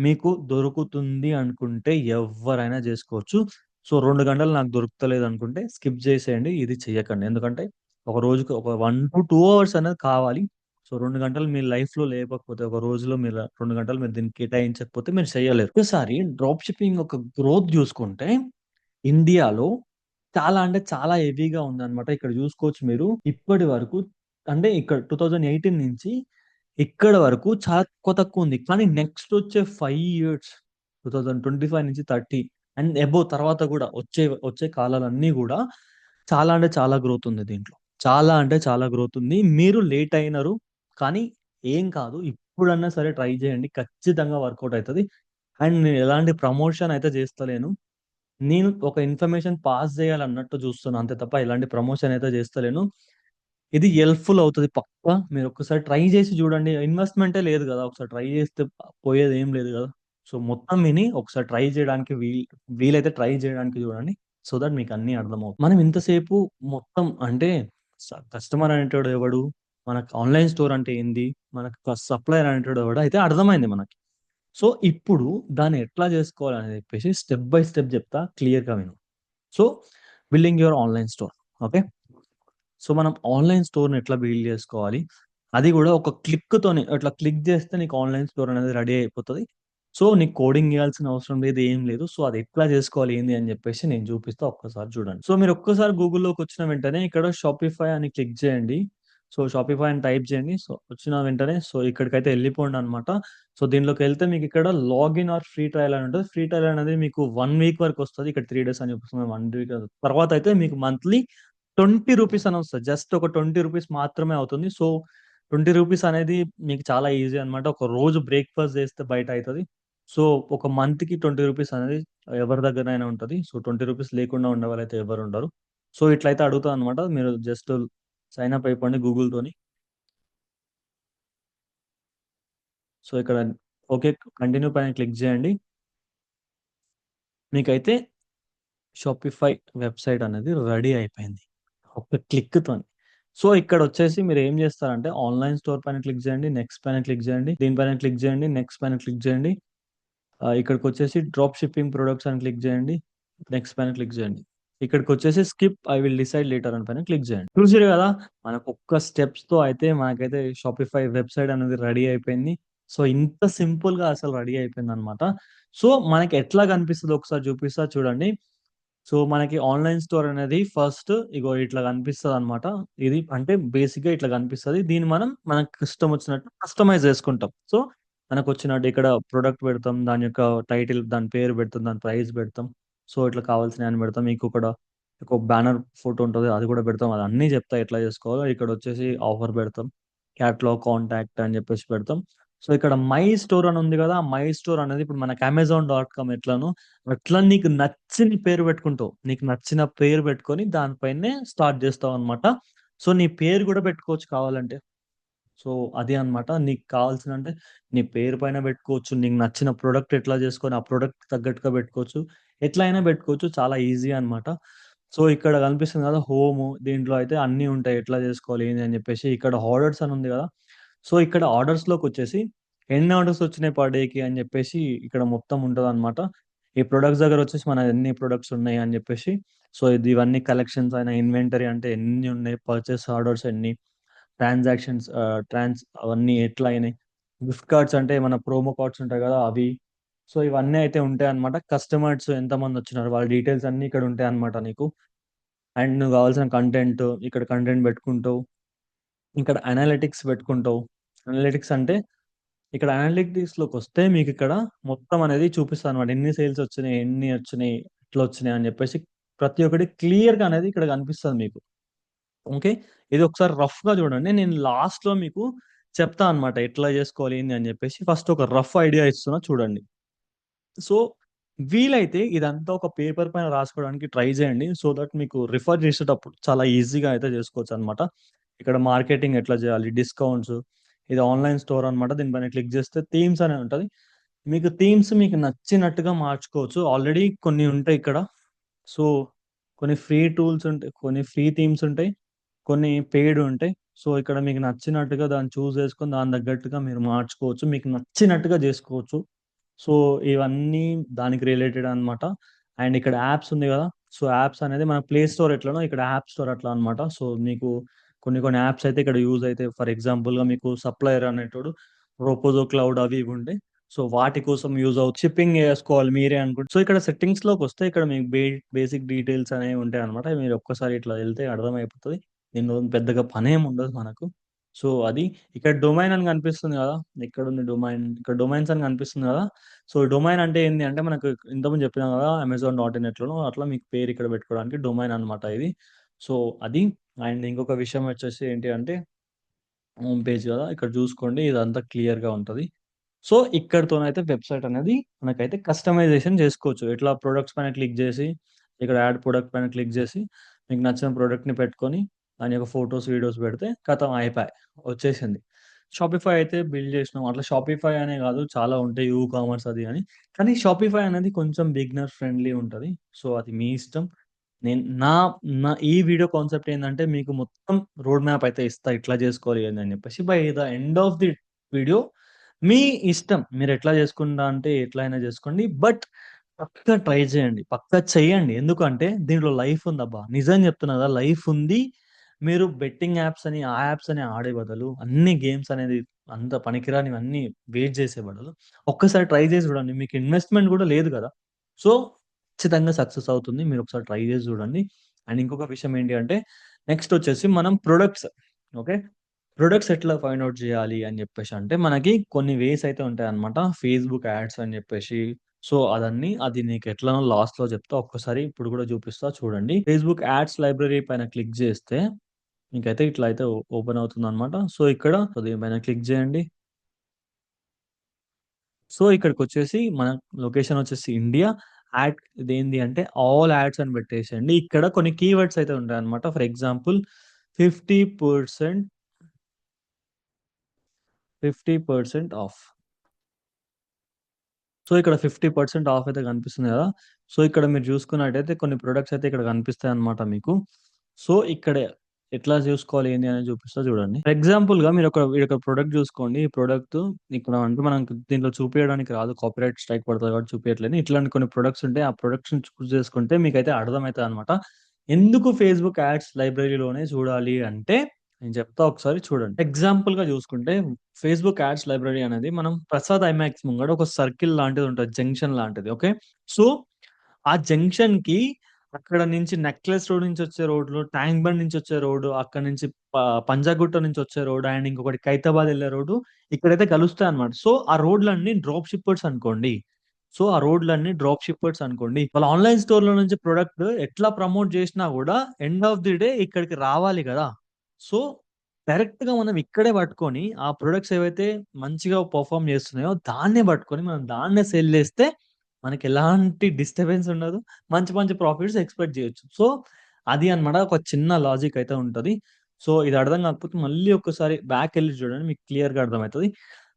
మీకు దొరుకుతుంది అనుకుంటే ఎవరైనా చేసుకోవచ్చు. సో, రెండు గంటలు నాకు దొరుకుతలేదనుకుంటే స్కిప్ చేసేయండి. ఇది చెయ్యకండి. ఎందుకంటే ఒక రోజుకి ఒక 1-2 అవర్స్ అనేది కావాలి. సో, రెండు గంటలు మీ లైఫ్‌లో లేకపోతే ఒక రోజులో మీరు రెండు గంటలు మీరు దీన్ని కేటాయించకపోతే మీరు చేయలేరు. ఒకసారి డ్రాప్ షిప్పింగ్ ఒక గ్రోత్ చూసుకుంటే ఇండియాలో చాలా అంటే చాలా హెవీగా ఉందన్నమాట. ఇక్కడ చూసుకోవచ్చు మీరు. ఇప్పటి వరకు అంటే ఇక్కడ 2018 నుంచి ఇక్కడి వరకు చాలా తక్కువ ఉంది కానీ నెక్స్ట్ వచ్చే ఫైవ్ ఇయర్స్ 2025 నుంచి 30 అండ్ ఎబో తర్వాత కూడా వచ్చే వచ్చే కాలాలన్నీ కూడా చాలా అంటే చాలా గ్రోత్ ఉంది దీంట్లో. చాలా అంటే చాలా గ్రోత్ ఉంది. మీరు లేట్ అయినారు కానీ ఏం కాదు. ఇప్పుడన్నా సరే ట్రై చేయండి. ఖచ్చితంగా వర్కౌట్ అవుతుంది అండ్ నేను ఎలాంటి ప్రమోషన్ అయితే చేస్తలేను. నేను ఒక ఇన్ఫర్మేషన్ పాస్ చేయాలన్నట్టు చూస్తున్నాను అంతే తప్ప ఎలాంటి ప్రమోషన్ అయితే చేస్తలేను. ఇది హెల్ప్‌ఫుల్ అవుతుంది పక్కా. మీరు ఒకసారి ట్రై చేసి చూడండి. ఇన్వెస్ట్‌మెంటే లేదు కదా! ఒకసారి ట్రై చేస్తే పోయేది ఏం లేదు కదా! సో, మొత్తం విని ఒకసారి ట్రై చేయడానికి వీల్ వీలైతే ట్రై చేయడానికి చూడండి. సో దట్ మీకు అన్ని అర్థమవుతుంది మనం ఇంతసేపు మొత్తం అంటే కస్టమర్ అనేటోడు ఎవడు? మనకు ఆన్‌లైన్ స్టోర్ అంటే ఏంది? మనకు క సప్లయర్ అనేటోడు ఎవడు? అయితే అర్థమైంది మనకి. సో, ఇప్పుడు దాన్ని ఎట్లా చేసుకోవాలని చెప్పేసి స్టెప్ బై స్టెప్ చెప్తా క్లియర్‌గా విను. So, building your online store. Okay. So, మనం ఆన్‌లైన్ స్టోర్‌ని ఎట్లా బిల్డ్ చేసుకోవాలి? అది కూడా ఒక క్లిక్‌తోని అట్లా క్లిక్ చేస్తే నీకు ఆన్‌లైన్ స్టోర్ అనేది రెడీ అయిపోతుంది సో, నీకు కోడింగ్ చేయాల్సిన అవసరం లేదు. ఏం లేదు. సో, అది ఎట్లా చేసుకోవాలి? ఏంది అని చెప్పేసి నేను చూపిస్తా ఒక్కసారి చూడండి. సో, మీరు ఒక్కసారి గూగుల్‌లోకి వచ్చిన వెంటనే ఇక్కడ షాపిఫై అని క్లిక్ చేయండి. సో, షాపిఫై అని టైప్ చేయండి. సో, వచ్చిన వెంటనే సో, ఇక్కడికైతే వెళ్ళిపోండన్నమాట. సో, దీంట్లోకెళ్తే మీకు ఇక్కడ లాగిన్ ఆర్ ఫ్రీ ట్రయల్ అని ఉంటుంది ఫ్రీ ట్రయల్ అనేది మీకు వన్ వీక్ వరకు వస్తుంది ఇక్కడ త్రీ డేస్ అని చూపిస్తుంది. వన్ వీక్ తర్వాత అయితే మీకు మంత్లీ ట్వంటీ రూపీస్ అని వస్తుంది జస్ట్ ఒక ట్వంటీ రూపీస్ మాత్రమే అవుతుంది. సో, ట్వంటీ రూపీస్ అనేది మీకు చాలా ఈజీ అనమాట ఒక రోజు బ్రేక్‌ఫాస్ట్ చేస్తే బయట అవుతుంది సో, ఒక మంత్‌కి ట్వంటీ రూపీస్ అనేది ఎవరి దగ్గరైనా ఉంటుంది సో, ట్వంటీ రూపీస్ లేకుండా ఉండేవాళ్ళైతే ఎవరు ఉండరు. సో, ఇట్లయితే అడుగుతదన్నమాట. మీరు జస్ట్ సైన్ అప్ అయిపోండి గూగుల్‌తోని. సో, ఇక్కడ ఓకే. కంటిన్యూ పైన క్లిక్ చేయండి. మీకైతే షాపిఫై వెబ్‌సైట్ అనేది రెడీ అయిపోయింది. ఒక క్లిక్తో సో, ఇక్కడ వచ్చేసి మీరు ఏం చేస్తారంటే ఆన్‌లైన్ స్టోర్ పైన క్లిక్ చేయండి. నెక్స్ట్ పైన క్లిక్ చేయండి. దీనిపైన క్లిక్ చేయండి. నెక్స్ట్ పైన క్లిక్ చేయండి. ఇక్కడికి వచ్చేసి డ్రాప్ షిప్పింగ్ ప్రొడక్ట్స్ అని క్లిక్ చేయండి. నెక్స్ట్ పైన క్లిక్ చేయండి. ఇక్కడికొచ్చేసి skip I will decide later అని పైన క్లిక్ చేయండి. చూసారు కదా! మనకు ఒక్క స్టెప్స్తో అయితే మనకైతే షాపిఫై వెబ్‌సైట్ అనేది రెడీ అయిపోయింది. సో, ఇంత సింపుల్‌గా అసలు రెడీ అయిపోయింది అనమాట సో, మనకి ఎట్లా కనిపిస్తుంది ఒకసారి చూపిస్తా చూడండి. సో, మనకి ఆన్‌లైన్ స్టోర్ అనేది ఫస్ట్ ఇగో ఇట్లా కనిపిస్తదన్నమాట. ఇది అంటే బేసిక్గా ఇట్లా కనిపిస్తది. దీన్ని మనం మనకి ఇష్టం వచ్చినట్టు కస్టమైజ్ చేసుకుంటాం. సో, మనకు వచ్చినట్టు ఇక్కడ ప్రొడక్ట్ పెడతాం. దాని యొక్క టైటిల్, దాని పేరు పెడతాం. దాని ప్రైస్ పెడతాం. సో, ఇట్లా కావాల్సినయన్ని పెడతాం. ఇంకొకడ ఒక బ్యానర్ ఫోటో ఉంటది. అది కూడా పెడతాం. అది అన్నీ చెప్తా ఎట్లా చేసుకోవాలో. ఇక్కడ వచ్చేసి ఆఫర్ పెడతాం. క్యాట్లాగ్ కాంటాక్ట్ అని చెప్పేసి పెడతాం. సో, ఇక్కడ మై స్టోర్ అని ఉంది కదా మై స్టోర్ అనేది ఇప్పుడు మనకు అమెజాన్ డాట్ కామ్ ఎట్లనో అట్లా నీకు నచ్చిన పేరు పెట్టుకుంటావు. నీకు నచ్చిన పేరు పెట్టుకొని దానిపైనే స్టార్ట్ చేస్తావు అనమాట సో, నీ పేరు కూడా పెట్టుకోవచ్చు కావాలంటే. సో, అది అన్నమాట. నీకు కావాల్సిన అంటే నీ పేరు పైన పెట్టుకోవచ్చు. నీకు నచ్చిన ప్రోడక్ట్ ఎట్లా చేసుకొని ఆ ప్రోడక్ట్ తగ్గట్టుగా పెట్టుకోవచ్చు. ఎట్లా అయినా పెట్టుకోవచ్చు. చాలా ఈజీ అనమాట సో, ఇక్కడ కనిపిస్తుంది కదా! హోము దీంట్లో అయితే అన్నీ ఉంటాయి. ఎట్లా చేసుకోవాలి ఏంది అని చెప్పేసి. ఇక్కడ ఆర్డర్స్ అని ఉంది కదా! సో, ఇక్కడ ఆర్డర్స్లోకి వచ్చేసి ఎన్ని ఆర్డర్స్ వచ్చినాయి పర్ డేకి అని చెప్పేసి ఇక్కడ మొత్తం ఉంటదన్నమాట. ఈ ప్రొడక్ట్స్ దగ్గర వచ్చేసి మన ఎన్ని ప్రొడక్ట్స్ ఉన్నాయి అని చెప్పేసి. సో, ఇది ఇవన్నీ కలెక్షన్స్ అయిన ఇన్వెంటరీ అంటే ఎన్ని ఉన్నాయి, పర్చేస్ ఆర్డర్స్ ఎన్ని, ట్రాన్సాక్షన్స్ ట్రాన్స్ అవన్నీ ఎట్లా అయినాయి. గిఫ్ట్ కార్డ్స్ అంటే మన ప్రోమో కార్డ్స్ ఉంటాయి కదా! అవి. సో, ఇవన్నీ అయితే ఉంటాయి అనమాట కస్టమర్స్ ఎంతమంది వచ్చినారు వాళ్ళ డీటెయిల్స్ అన్నీ ఇక్కడ ఉంటాయి అనమాట నీకు. అండ్ నువ్వు కావాల్సిన కంటెంట్ ఇక్కడ కంటెంట్ పెట్టుకుంటావు. ఇక్కడ అనాలిటిక్స్ పెట్టుకుంటావు. అనలిటిక్స్ అంటే ఇక్కడ అనలెటిక్స్లోకి వస్తే మీకు ఇక్కడ మొత్తం అనేది చూపిస్తదన్నమాట. ఎన్ని సేల్స్ వచ్చినాయి, ఎన్ని వచ్చినాయి, ఎట్లా వచ్చినాయి అని చెప్పేసి ప్రతి ఒక్కటి క్లియర్‌గా అనేది ఇక్కడ కనిపిస్తుంది మీకు. ఓకే. ఇది ఒకసారి రఫ్‌గా చూడండి. నేను లాస్ట్‌లో మీకు చెప్తా అనమాట ఎట్లా చేసుకోవాలి ఏంది అని చెప్పేసి. ఫస్ట్ ఒక రఫ్ ఐడియా ఇస్తున్నా చూడండి. సో, వీలైతే ఇదంతా ఒక పేపర్ పైన రాసుకోవడానికి ట్రై చేయండి. సో దట్ మీకు రిఫర్ చేసేటప్పుడు చాలా ఈజీగా అయితే చేసుకోవచ్చు అనమాట ఇక్కడ మార్కెటింగ్ ఎట్లా చేయాలి, డిస్కౌంట్స్ ఇది ఆన్‌లైన్ స్టోర్ అన్నమాట. దీనిపైన క్లిక్ చేస్తే థీమ్స్ అనే ఉంటుంది మీకు థీమ్స్ మీకు నచ్చినట్టుగా మార్చుకోవచ్చు. ఆల్రెడీ కొన్ని ఉంటాయి ఇక్కడ. సో, కొన్ని ఫ్రీ టూల్స్ ఉంటాయి. కొన్ని ఫ్రీ థీమ్స్ ఉంటాయి. కొన్ని పెయిడ్ ఉంటాయి. సో, ఇక్కడ మీకు నచ్చినట్టుగా దాన్ని చూస్ చేసుకొని దాని తగ్గట్టుగా మీరు మార్చుకోవచ్చు. మీకు నచ్చినట్టుగా చేసుకోవచ్చు. సో, ఇవన్నీ దానికి రిలేటెడ్ అన్నమాట. అండ్ ఇక్కడ యాప్స్ ఉంది కదా! సో, యాప్స్ అనేది మన ప్లే స్టోర్ ఎట్లనో ఇక్కడ యాప్ స్టోర్ అట్లా అనమాట సో, మీకు కొన్ని కొన్ని యాప్స్ అయితే ఇక్కడ యూజ్ అయితే ఫర్ ఎగ్జాంపుల్‌గా మీకు సప్లయర్ అనేటోడు రోపోజో క్లౌడ్ అవి ఇవి ఉంటాయి. సో, వాటి కోసం యూజ్ అవుతుంది. షిప్పింగ్ చేసుకోవాలి మీరే అనుకుంటే సో, ఇక్కడ సెట్టింగ్స్లోకి వస్తే ఇక్కడ మీకు బే బేసిక్ డీటెయిల్స్ అనేవి ఉంటాయి అనమాట మీరు ఒక్కసారి ఇట్లా వెళ్తే అర్థమైపోతుంది దీనిలో పెద్దగా పనేమి ఉండదు మనకు. సో, అది ఇక్కడ డొమైన్ అని కనిపిస్తుంది కదా! ఎక్కడుంది డొమైన్? ఇక్కడ డొమైన్స్ అని కనిపిస్తుంది కదా! సో, డొమైన్ అంటే ఏంటి అంటే మనకు ఇంతకుముందు చెప్పినా కదా! అమెజాన్ డాట్ ఇన్ ఎట్లనో అట్లా మీకు పేరు ఇక్కడ పెట్టుకోవడానికి డొమైన్ అన్నమాట ఇది. సో, అది అండ్ ఇంకొక విషయం వచ్చేసి ఏంటి అంటే హోమ్ పేజ్ కదా! ఇక్కడ చూసుకోండి ఇదంతా క్లియర్‌గా ఉంటుంది సో, ఇక్కడతోనైతే వెబ్‌సైట్ అనేది మనకైతే కస్టమైజేషన్ చేసుకోవచ్చు. ఎట్లా ప్రొడక్ట్స్ పైన క్లిక్ చేసి, ఇక్కడ యాడ్ ప్రొడక్ట్ పైన క్లిక్ చేసి, మీకు నచ్చిన ప్రోడక్ట్ని పెట్టుకొని దాని యొక్క ఫోటోస్, వీడియోస్ పెడితే కథం అయిపోయి వచ్చేసింది. షాపిఫై అయితే బిల్డ్ చేసినాం. అట్లా షాపిఫై అనే కాదు చాలా ఉంటాయి. యూ కామర్స్ అది అని. కానీ షాపిఫై అనేది కొంచెం బిగినర్ ఫ్రెండ్లీ ఉంటుంది సో, అది మీ ఇష్టం. నేను నా నా ఈ వీడియో కాన్సెప్ట్ ఏంటంటే మీకు మొత్తం రోడ్ మ్యాప్ అయితే ఇస్తా. ఇట్లా చేసుకోవాలి అని చెప్పేసి. By the end of the video మీ ఇష్టం. మీరు ఎట్లా చేసుకుంటా అంటే ఎట్లా అయినా చేసుకోండి. బట్ పక్కా ట్రై చేయండి. పక్కా చేయండి. ఎందుకంటే దీంట్లో లైఫ్ ఉందబ్బా! నిజం చెప్తున్నా కదా! లైఫ్ ఉంది. మీరు బెట్టింగ్ యాప్స్ అని, ఆ యాప్స్ అని ఆడే బదులు అన్ని గేమ్స్ అనేది అంత పనికిరాని అన్ని వేస్ట్ చేసే బదులు ఒక్కసారి ట్రై చేసి చూడండి. మీకు ఇన్వెస్ట్‌మెంట్ కూడా లేదు కదా! సో, ఖచ్చితంగా సక్సెస్ అవుతుంది. మీరు ఒకసారి ట్రై చేసి చూడండి. అండ్ ఇంకొక విషయం ఏంటి అంటే నెక్స్ట్ వచ్చేసి మనం ప్రొడక్ట్స్ ఓకే. ప్రొడక్ట్స్ ఎట్లా ఫైండ్ అవుట్ చేయాలి అని చెప్పేసి అంటే మనకి కొన్ని వేస్ అయితే ఉంటాయన్నమాట. ఫేస్‌బుక్ యాడ్స్ అని చెప్పేసి. సో, అదన్నీ అది నీకు ఎట్లనో లాస్ట్‌లో చెప్తా. ఒక్కసారి ఇప్పుడు కూడా చూపిస్తా చూడండి. ఫేస్‌బుక్ యాడ్స్ లైబ్రరీ పైన క్లిక్ చేస్తే మీకైతే ఇట్లా అయితే ఓపెన్ ఓపెన్ అవుతుందన్నమాట. సో, ఇక్కడ దీనిపైన క్లిక్ చేయండి. సో, ఇక్కడికొచ్చేసి మన లొకేషన్ వచ్చేసి ఇండియా. యాడ్ ఇదేంది అంటే ఆల్ యాడ్స్ అని పెట్టేసండి ఇక్కడ కొన్ని కీవర్డ్స్ అయితే ఉంటాయన్నమాట. For example 50% 50% of. సో, ఇక్కడ 50% ఆఫ్ అయితే కనిపిస్తుంది కదా! సో, ఇక్కడ మీరు చూసుకున్నట్టయితే కొన్ని ప్రొడక్ట్స్ అయితే ఇక్కడ కనిపిస్తాయన్నమాట మీకు. సో, ఇక్కడ ఎట్లా చూసుకోవాలి ఏంది అనేది చూపిస్తా చూడండి. ఫర్ ఎగ్జాంపుల్‌గా మీరు ఒక ఈడొక ప్రొడక్ట్ చూసుకోండి. ఈ ప్రొడక్ట్ ఇక్కడ అంటే మనం దీంట్లో చూపించడానికి రాదు. కాపీరైట్ స్ట్రైక్ పడుతుంది కాబట్టి చూపించట్లేదు ఇట్లాంటి కొన్ని ప్రొడక్ట్స్ ఉంటాయి. ఆ ప్రొడక్ట్స్ చూస్ చేసుకుంటే మీకైతే అనమాట ఎందుకు ఫేస్‌బుక్ యాడ్స్ లైబ్రరీలోనే చూడాలి అంటే నేను చెప్తా ఒకసారి చూడండి. ఎగ్జాంపుల్గా చూసుకుంటే ఫేస్‌బుక్ యాడ్స్ లైబ్రరీ అనేది మనం ప్రసాద్ ఐమాక్స్ ముంగట ఒక సర్కిల్ లాంటిది ఉంటుంది జంక్షన్ లాంటిది. ఓకే. సో, ఆ జంక్షన్కి అక్కడ నుంచి నెక్లెస్ రోడ్ నుంచి వచ్చే రోడ్లు ట్యాంక్ బండ్ నుంచి వచ్చే రోడ్డు అక్కడ నుంచి పంజాగుట్ట నుంచి వచ్చే రోడ్ అండ్ ఇంకొకటి ఖైరతాబాద్ వెళ్ళే రోడ్డు ఇక్కడైతే కలుస్తాయి అనమాట సో, ఆ రోడ్‌లన్నీ డ్రాప్ షిప్పర్స్ అనుకోండి. సో, ఆ రోడ్లన్నీ డ్రాప్ షిప్పర్స్ అనుకోండి. వాళ్ళ ఆన్‌లైన్ స్టోర్‌లో నుంచి ప్రొడక్ట్ ఎట్లా ప్రమోట్ చేసినా కూడా ఎండ్ ఆఫ్ ది డే ఇక్కడికి రావాలి కదా సో, డైరెక్ట్గా మనం ఇక్కడే పట్టుకొని ఆ ప్రొడక్ట్స్ ఏవైతే మంచిగా పర్ఫామ్ చేస్తున్నాయో దాన్నే పట్టుకొని మనం దాన్నే సేల్ చేస్తే మనకి ఎలాంటి డిస్టర్బెన్స్ ఉండదు. మంచి మంచి ప్రాఫిట్స్ ఎక్స్‌పెక్ట్ చేయొచ్చు సో, అది అన్నమాట. ఒక చిన్న లాజిక్ అయితే ఉంటది. సో, ఇది అర్థం కాకపోతే మళ్ళీ ఒకసారి బ్యాక్ వెళ్ళి చూడండి. మీకు క్లియర్‌గా అర్థమవుతుంది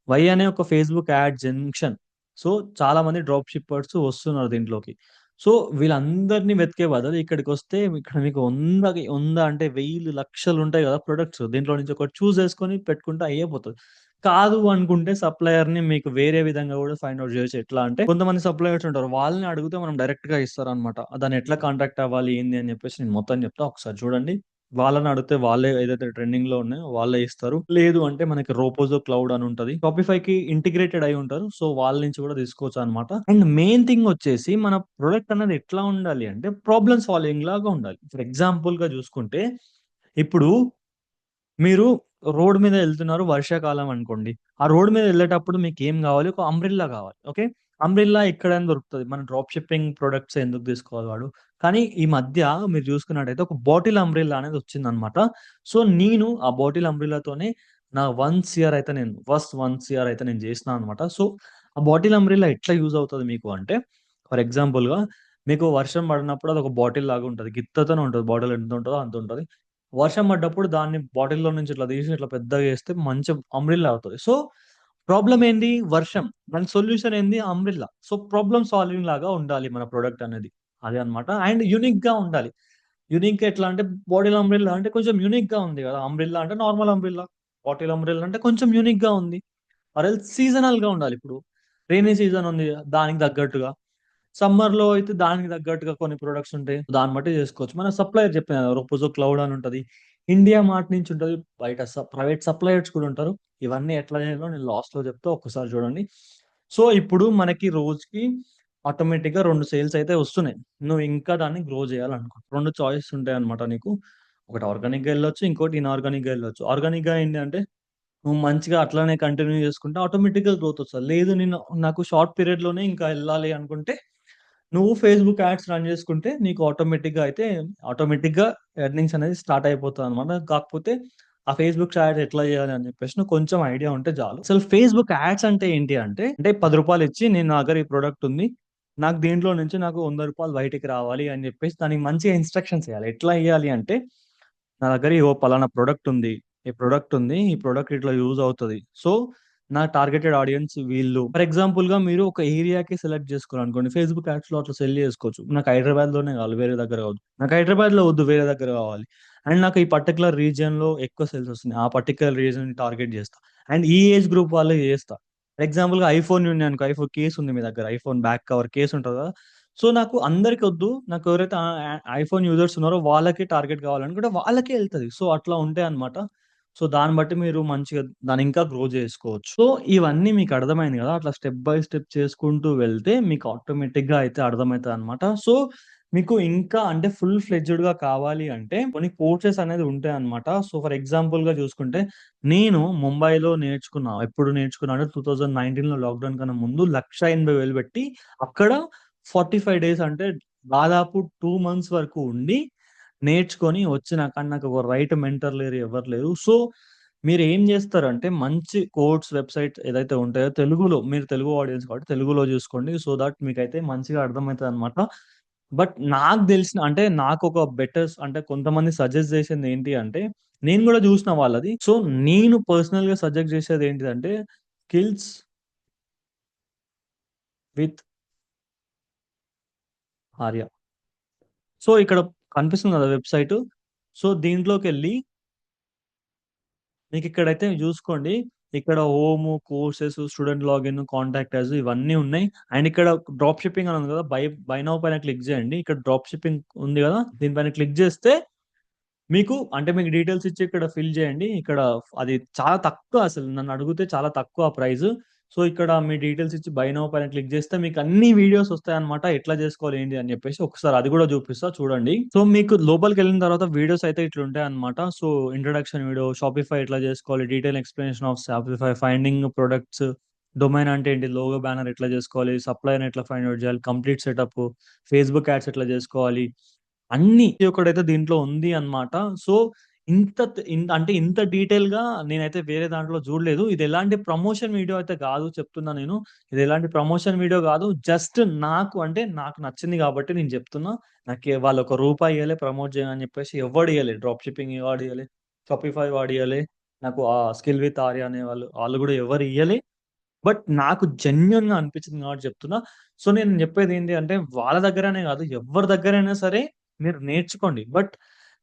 వై అనే ఒక ఫేస్‌బుక్ యాడ్ జంక్షన్. సో, చాలా మంది డ్రాప్ షిప్పర్స్ వస్తున్నారు దీంట్లోకి. సో, వీళ్ళందరిని వెతికే బదులు ఇక్కడికొస్తే ఇక్కడ మీకు వందకి వంద అంటే వెయ్యి లక్షలు ఉంటాయి కదా ప్రొడక్ట్స్. దీంట్లో నుంచి ఒకటి చూస్ చేసుకొని పెట్టుకుంటే అయ్యే పోతుంది కాదు అనుకుంటే సప్లయర్‌ని మీకు వేరే విధంగా కూడా ఫైండ్ అవుట్ చేయొచ్చు ఎట్లా అంటే కొంతమంది సప్లయర్స్ ఉంటారు. వాళ్ళని అడిగితే మనం డైరెక్ట్గా ఇస్తారనమాట దాన్ని ఎట్లా కాంటాక్ట్ అవ్వాలి ఏంది అని చెప్పేసి నేను మొత్తం చెప్తా. ఒకసారి చూడండి. వాళ్ళని అడిగితే వాళ్ళే ఏదైతే ట్రెండింగ్లో ఉన్నాయో వాళ్ళే ఇస్తారు. లేదు అంటే మనకి రోపోజో క్లౌడ్ అని ఉంటది. షాపిఫైకి ఇంటిగ్రేటెడ్ అయి ఉంటారు. సో, వాళ్ళ నుంచి కూడా తీసుకోవచ్చు అనమాట అండ్ మెయిన్ థింగ్ వచ్చేసి మన ప్రొడక్ట్ అనేది ఎట్లా ఉండాలి అంటే ప్రాబ్లమ్ సాల్వింగ్ లాగా ఉండాలి. ఫర్ ఎగ్జాంపుల్‌గా చూసుకుంటే ఇప్పుడు మీరు రోడ్ మీద వెళ్తున్నారు వర్షాకాలం అనుకోండి. ఆ రోడ్ మీద వెళ్ళేటప్పుడు మీకు ఏం కావాలి ఒక అంబ్రెల్లా కావాలి ఓకే. అంబ్రెల్లా ఎక్కడైనా దొరుకుతుంది మన డ్రాప్ షిప్పింగ్ ప్రొడక్ట్స్ ఎందుకు తీసుకోవాలి వాడు? కానీ ఈ మధ్య మీరు చూసుకున్నట్టయితే ఒక బాటిల్ అంబ్రెల్లా అనేది వచ్చింది అనమాట సో, నేను ఆ బాటిల్ అంబ్రెల్లాతోనే నా వన్స్ ఇయర్ అయితే నేను ఫస్ట్ వన్స్ ఇయర్ అయితే నేను చేసినా అనమాట సో, ఆ బాటిల్ అంబ్రెల్లా ఎట్లా యూజ్ అవుతుంది మీకు అంటే ఫర్ ఎగ్జాంపుల్‌గా మీకు వర్షం పడినప్పుడు అది ఒక బాటిల్ లాగా ఉంటుంది గిత్తతోనే ఉంటుంది బాటిల్ ఎంత ఉంటుందో అంత ఉంటది. వర్షం పడ్డప్పుడు దాన్ని బాటిల్‌లో నుంచి ఇట్లా తీసి ఇట్లా పెద్దగా చేస్తే మంచి అంబ్రెల్లా అవుతుంది సో, ప్రాబ్లం ఏంది? వర్షం. దాని సొల్యూషన్ ఏంది? అంబ్రెల్లా. సో, ప్రాబ్లం సాల్వింగ్ లాగా ఉండాలి మన ప్రోడక్ట్ అనేది. అదే అన్నమాట. అండ్ యూనిక్‌గా ఉండాలి. యూనిక్ ఎట్లా అంటే బాటిల్ అంబ్రెల్లా అంటే కొంచెం యూనిక్‌గా ఉంది కదా అంబ్రెల్లా అంటే నార్మల్ అంబ్రెల్లా. బాటిల్ అంబ్రెల్లా అంటే కొంచెం యూనిక్‌గా ఉంది. ఆర్ సీజనల్గా ఉండాలి. ఇప్పుడు రైనీ సీజన్ ఉంది. దానికి తగ్గట్టుగా. సమ్మర్‌లో అయితే దానికి తగ్గట్టుగా కొన్ని ప్రొడక్ట్స్ ఉంటాయి. దాన్ని బట్టి చేసుకోవచ్చు. మన సప్లయర్ చెప్పిన రోజు క్లౌడ్ అని ఉంటది. ఇండియా మార్ట్ నుంచి ఉంటది. బయట ప్రైవేట్ సప్లయర్స్ కూడా ఉంటారు. ఇవన్నీ ఎట్లా చేయాలో నేను లాస్ట్‌లో చెప్తా. ఒక్కసారి చూడండి. సో, ఇప్పుడు మనకి రోజుకి ఆటోమేటిక్‌గా రెండు సేల్స్ అయితే వస్తున్నాయి. నువ్వు ఇంకా దాన్ని గ్రో చేయాలనుకో రెండు చాయిస్ ఉంటాయి అనమాట నీకు. ఒకటి ఆర్గానిక్‌గా వెళ్ళొచ్చు ఇంకోటి ఇనార్గానిక్‌గా వెళ్ళొచ్చు ఆర్గానిక్‌గా ఏంటి అంటే నువ్వు మంచిగా అట్లనే కంటిన్యూ చేసుకుంటే ఆటోమేటిక్‌గా గ్రోత్ వస్తుంది లేదు నేను నాకు షార్ట్ పీరియడ్‌లోనే ఇంకా వెళ్ళాలి అనుకుంటే నువ్వు ఫేస్‌బుక్ యాడ్స్ రన్ చేసుకుంటే నీకు ఆటోమేటిక్‌గా అయితే ఆటోమేటిక్‌గా ఎర్నింగ్స్ అనేది స్టార్ట్ అయిపోతదన్నమాట. కాకపోతే ఆ ఫేస్‌బుక్ యాడ్స్ ఎట్లా చేయాలి అని చెప్పేసి నువ్వు కొంచెం ఐడియా ఉంటే చాలు. అసలు ఫేస్‌బుక్ యాడ్స్ అంటే ఏంటి అంటే, అంటే పది రూపాయలు ఇచ్చి నేను నా దగ్గర ఈ ప్రోడక్ట్ ఉంది. నాకు దీంట్లో నుంచి నాకు వంద రూపాయలు బయటికి రావాలి అని చెప్పేసి దానికి మంచిగా ఇన్‌స్ట్రక్షన్స్ ఇవ్వాలి ఎట్లా ఇయ్యాలి అంటే నా దగ్గర ఓ పలానా ప్రోడక్ట్ ఉంది. ఈ ప్రోడక్ట్ ఉంది. ఈ ప్రోడక్ట్ ఇట్లా యూజ్ అవుతుంది సో, నా టార్గెటెడ్ ఆడియన్స్ వీళ్ళు. ఫర్ ఎగ్జాంపుల్‌గా మీరు ఒక ఏరియాకి సెలెక్ట్ చేసుకోవాలనుకోండి. ఫేస్‌బుక్ యాడ్స్‌లో అట్లా సెల్ చేసుకోవచ్చు. నాకు హైదరాబాద్‌లోనే కావాలి. వేరే దగ్గర కావద్దు. నాకు హైదరాబాద్‌లో వద్దు. వేరే దగ్గర కావాలి. అండ్ నాకు ఈ పర్టికులర్ రీజియన్లో ఎక్కువ సేల్స్ వస్తుంది ఆ పర్టికులర్ రీజియన్ టార్గెట్ చేస్తా. అండ్ ఈ ఏజ్ గ్రూప్ వాళ్ళు చేస్తా. ఫర్ ఎగ్జాంపుల్‌గా ఐఫోన్ ఉన్నాయనుకో ఐఫోన్ కేస్ ఉంది మీ దగ్గర. ఐఫోన్ బ్యాక్ కవర్ కేస్ ఉంటుందా కదా! సో, నాకు అందరికి వద్దు. నాకు ఎవరైతే ఐఫోన్ యూజర్స్ ఉన్నారో వాళ్ళకి టార్గెట్ కావాలనుకుంటే వాళ్ళకే వెళ్తుంది సో, అట్లా ఉంటాయి అనమాట సో, దాన్ని బట్టి మీరు మంచిగా దాన్ని ఇంకా గ్రో చేసుకోవచ్చు. సో, ఇవన్నీ మీకు అర్థమైంది కదా! అట్లా స్టెప్ బై స్టెప్ చేసుకుంటూ వెళ్తే మీకు ఆటోమేటిక్‌గా అయితే అర్థమవుతుంది అనమాట సో, మీకు ఇంకా అంటే ఫుల్ ఫ్లెడ్జ్డ్‌గా కావాలి అంటే కొన్ని కోర్సెస్ అనేది ఉంటాయి అనమాట సో, ఫర్ ఎగ్జాంపుల్‌గా చూసుకుంటే నేను ముంబైలో నేర్చుకున్నా. ఎప్పుడు నేర్చుకున్నా అంటే 2019లో లాక్‌డౌన్ కన్నా ముందు 1,80,000 పెట్టి అక్కడ 45 డేస్ అంటే దాదాపు టూ మంత్స్ వరకు ఉండి నేర్చుకొని వచ్చినాక నాకు ఒక రైట్ మెంటర్ లేరు. ఎవరు లేరు. సో, మీరు ఏం చేస్తారంటే మంచి కోర్స్ వెబ్‌సైట్స్ ఏదైతే ఉంటాయో తెలుగులో మీరు తెలుగు ఆడియన్స్ కాబట్టి తెలుగులో చూసుకోండి. సో దట్ మీకైతే మంచిగా అర్థమవుతుంది అనమాట బట్ నాకు తెలిసిన అంటే నాకు ఒక బెటర్ అంటే కొంతమంది సజెస్ట్ చేసింది ఏంటి అంటే నేను కూడా చూసిన వాళ్ళది. సో, నేను పర్సనల్‌గా సజెస్ట్ చేసేది ఏంటిదంటే స్కిల్స్ విత్ ఆర్య. సో, ఇక్కడ కనిపిస్తుంది కదా! వెబ్సైట్ సో, దీంట్లోకి వెళ్ళి మీకు ఇక్కడైతే చూసుకోండి. ఇక్కడ home, courses, student login, contactors ఇవన్నీ ఉన్నాయి. అండ్ ఇక్కడ డ్రాప్ షిప్పింగ్ అని ఉంది కదా! బై బైనవ్ పైన క్లిక్ చేయండి. ఇక్కడ డ్రాప్ షిప్పింగ్ ఉంది కదా! దీనిపైన క్లిక్ చేస్తే మీకు అంటే మీకు డీటెయిల్స్ ఇచ్చి ఇక్కడ ఫిల్ చేయండి. ఇక్కడ అది చాలా తక్కువ అసలు నన్ను అడిగితే చాలా తక్కువ ప్రైస్. సో, ఇక్కడ మీ డీటెయిల్స్ ఇచ్చి బై నౌ పైన క్లిక్ చేస్తే మీకు అన్ని వీడియోస్ వస్తాయన్నమాట. ఎట్లా చేసుకోవాలి ఏంటి అని చెప్పేసి ఒకసారి అది కూడా చూపిస్తా చూడండి. సో, మీకు లోపలికి వెళ్ళిన తర్వాత వీడియోస్ అయితే ఇట్లా ఉంటాయి అనమాట సో, ఇంట్రడక్షన్ వీడియో, షాపిఫై ఎట్లా చేసుకోవాలి, detail explanation of Shopify, finding products, domain అంటే ఏంటి? లోగో బ్యానర్ ఎట్లా చేసుకోవాలి సప్లయర్‌ని ఎట్లా ఫైండ్ అవుట్ చేయాలి కంప్లీట్ సెటప్ ఫేస్‌బుక్ యాడ్స్ ఎట్లా చేసుకోవాలి అన్ని ఒకటైతే దీంట్లో ఉంది అన్నమాట. సో, ఇంత ఇంత అంటే ఇంత డీటెయిల్‌గా నేనైతే వేరే దాంట్లో చూడలేదు ఇది ఎలాంటి ప్రమోషన్ వీడియో అయితే కాదు చెప్తున్నా నేను. ఇది ఎలాంటి ప్రమోషన్ వీడియో కాదు జస్ట్ నాకు అంటే నాకు నచ్చింది కాబట్టి నేను చెప్తున్నా నాకు వాళ్ళు ఒక రూపాయి ఇవ్వలే ప్రమోట్ జేయని చెప్పేసి ఎవడు ఇయ్యలే. డ్రాప్ షిప్పింగ్ వాడు ఇయ్యలే. షాపిఫై వాడు ఇయ్యలే. నాకు ఆ స్కిల్ విత్ ఆర్య అనేవాళ్ళు వాళ్ళు కూడా ఎవరు ఇయ్యలే. బట్ నాకు జెన్యూన్‌గా అనిపించింది కాబట్టి చెప్తున్నా. సో, నేను చెప్పేది ఏంటి అంటే వాళ్ళ దగ్గరనే కాదు ఎవరి దగ్గరైనా సరే మీరు నేర్చుకోండి. బట్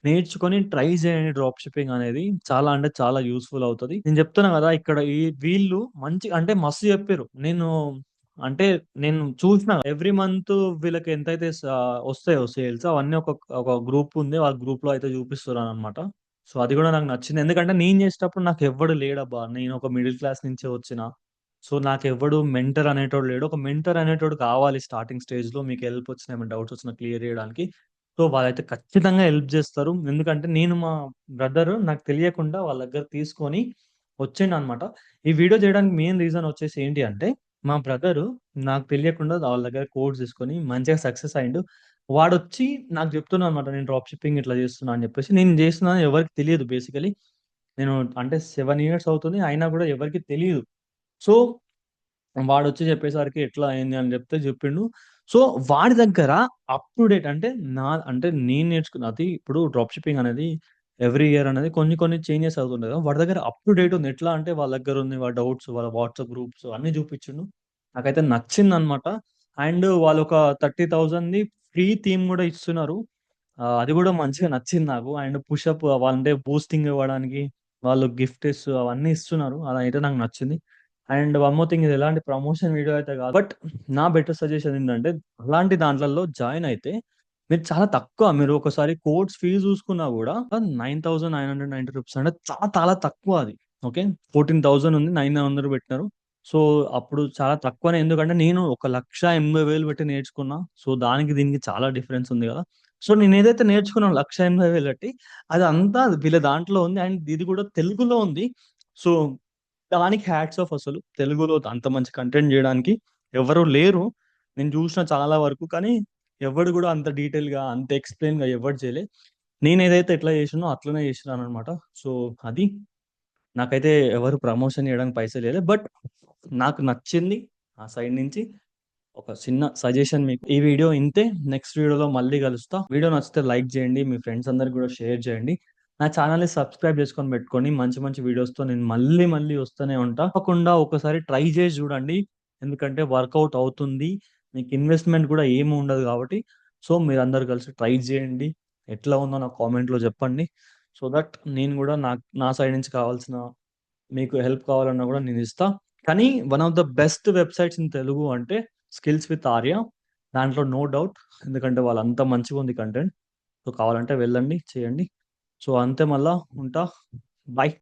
నేర్చుకొని ట్రై చేయండి డ్రాప్ షిప్పింగ్ అనేది. చాలా అంటే చాలా యూస్ఫుల్ అవుతుంది నేను చెప్తున్నా కదా ఇక్కడ ఈ వీళ్ళు మంచి అంటే మస్తు చెప్పారు నేను అంటే నేను చూసిన ఎవ్రీ మంత్ వీళ్ళకి ఎంతైతే వస్తాయో సేల్స్ అవన్నీ ఒక ఒక గ్రూప్ ఉంది. వాళ్ళ గ్రూప్లో అయితే చూపిస్తున్నాను అనమాట సో, అది కూడా నాకు నచ్చింది. ఎందుకంటే నేను చేసేటప్పుడు నాకు ఎవడు లేడబ్బా! నేను ఒక మిడిల్ క్లాస్ నుంచే వచ్చిన. సో, నాకు ఎవడు మెంటర్ అనేటోడు లేడు. ఒక మెంటర్ అనేటోడు కావాలి స్టార్టింగ్ స్టేజ్‌లో మీకు హెల్ప్ వచ్చిన ఏమైనా డౌట్స్ వచ్చిన క్లియర్ చేయడానికి సో, వాళ్ళైతే ఖచ్చితంగా హెల్ప్ చేస్తారు ఎందుకంటే నేను మా బ్రదర్ నాకు తెలియకుండా వాళ్ళ దగ్గర తీసుకొని వచ్చిండనమాట. ఈ వీడియో చేయడానికి మెయిన్ రీజన్ వచ్చేసి ఏంటి అంటే, మా బ్రదరు నాకు తెలియకుండా వాళ్ళ దగ్గర కోడ్స్ తీసుకొని మంచిగా సక్సెస్ అయిండు. వాడొచ్చి నాకు జెప్తున్నాడనమాట. నేను డ్రాప్ షిప్పింగ్ ఇట్లా చేస్తున్నా అని జెప్పేసి. నేను చేస్తున్నాను ఎవరికీ తెలియదు బేసికల్లీ. నేను అంటే 7 ఇయర్స్ అవుతుంది. అయినా గూడా ఎవరికీ తెలీదు. సో, వాడొచ్చి చెప్పేసరికి ఎట్లా అయింది అని జెప్తే జెప్పిండు. సో, వాడి దగ్గర అప్ టు డేట్ అంటే నా అంటే నేను నేర్చుకున్న అది ఇప్పుడు డ్రాప్ షిప్పింగ్ అనేది ఎవ్రీ ఇయర్ అనేది కొన్ని కొన్ని చేంజెస్ అవుతుంటాయి గదా! వాడి దగ్గర అప్ టు డేట్ ఉంది. ఎట్లా అంటే వాళ్ళ దగ్గర ఉంది. వాళ్ళ డౌట్స్, వాళ్ళ వాట్సాప్ గ్రూప్స్ అన్ని చూపించిండు నాకైతే నచ్చిందనమాట. అండ్ వాళ్ళు ఒక థర్టీ థౌజండ్ది ఫ్రీ థీమ్ కూడా ఇస్తున్నారు. అది కూడా మంచిగా నచ్చింది నాకు. అండ్ పుషప్ వాళ్ళంటే బూస్టింగ్ ఇవ్వడానికి వాళ్ళు గిఫ్ట్స్ అవన్నీ ఇస్తున్నారు. అదైతే నాకు నచ్చింది. అండ్ వన్ మోర్ థింగ్ ఇది ఎలాంటి ప్రమోషన్ వీడియో అయితే కాదు బట్ నా బెటర్ సజెషన్ ఏంటంటే అలాంటి దాంట్లలో జాయిన్ అయితే మీరు చాలా తక్కువ మీరు ఒకసారి కోర్స్ ఫీజు చూసుకున్నా గూడా 9990 రూపీస్ అంటే చాలా చాలా తక్కువ అది. ఓకే. 14,000 ఉంది. 900 పెట్టినారు. సో, అప్పుడు చాలా తక్కువనే ఎందుకంటే నేను ఒక 1,80,000 పెట్టి నేర్చుకున్నా. సో, దానికి దీనికి చాలా డిఫరెన్స్ ఉంది కదా సో, నేను ఏదైతే నేర్చుకున్నాను లక్ష ఎనభై వేలు పెట్టి అంతా వీళ్ళ దాంట్లో ఉంది. అండ్ ఇది కూడా తెలుగులో ఉంది. సో, దానికి హ్యాట్స్ ఆఫ్ అసలు. తెలుగులో అంత మంచి కంటెంట్ చేయడానికి ఎవరు లేరు. నేను చూసిన చాలా వరకు. కానీ ఎవడు కూడా అంత డీటెయిల్‌గా అంత ఎక్స్‌ప్లెయిన్‌గా ఎవరు చేయలే. ఏదైతే ఎట్లా చేసినో అట్లనే అనమాట సో, అది. నాకైతే ఎవరు ప్రమోషన్ చేయడానికి పైసలు లేదు బట్ నాకు నచ్చింది ఆ సైడ్ నుంచి ఒక చిన్న సజెషన్ మీకు. ఈ వీడియో ఇంతే. నెక్స్ట్ వీడియోలో మళ్ళీ కలుస్తా వీడియో నచ్చితే లైక్ చేయండి మీ ఫ్రెండ్స్ అందరికి కూడా షేర్ చేయండి నా ఛానల్ని సబ్స్క్రైబ్ చేసుకొని పెట్టుకోండి. మంచి మంచి వీడియోస్‌తో నేను మళ్ళీ మళ్ళీ వస్తూనే ఉంటా. తప్పకుండా ఒకసారి ట్రై చేసి చూడండి ఎందుకంటే వర్కౌట్ అవుతుంది. మీకు ఇన్వెస్ట్‌మెంట్ కూడా ఏమి ఉండదు కాబట్టి సో, మీరు అందరు కలిసి ట్రై చేయండి ఎట్లా ఉందో నా కామెంట్‌లో చెప్పండి సో దట్ నేను కూడా నాకు నా సైడ్ నుంచి కావాల్సిన మీకు హెల్ప్ కావాలన్నా కూడా నేను ఇస్తా కానీ one of the best websites in Telugu అంటే స్కిల్స్ విత్ ఆర్య. దాంట్లో నో డౌట్. ఎందుకంటే వాళ్ళంతా మంచిగా ఉంది కంటెంట్. సో, కావాలంటే వెళ్ళండి. చేయండి. సో, అంతే మళ్ళా ఉంటా. బాయ్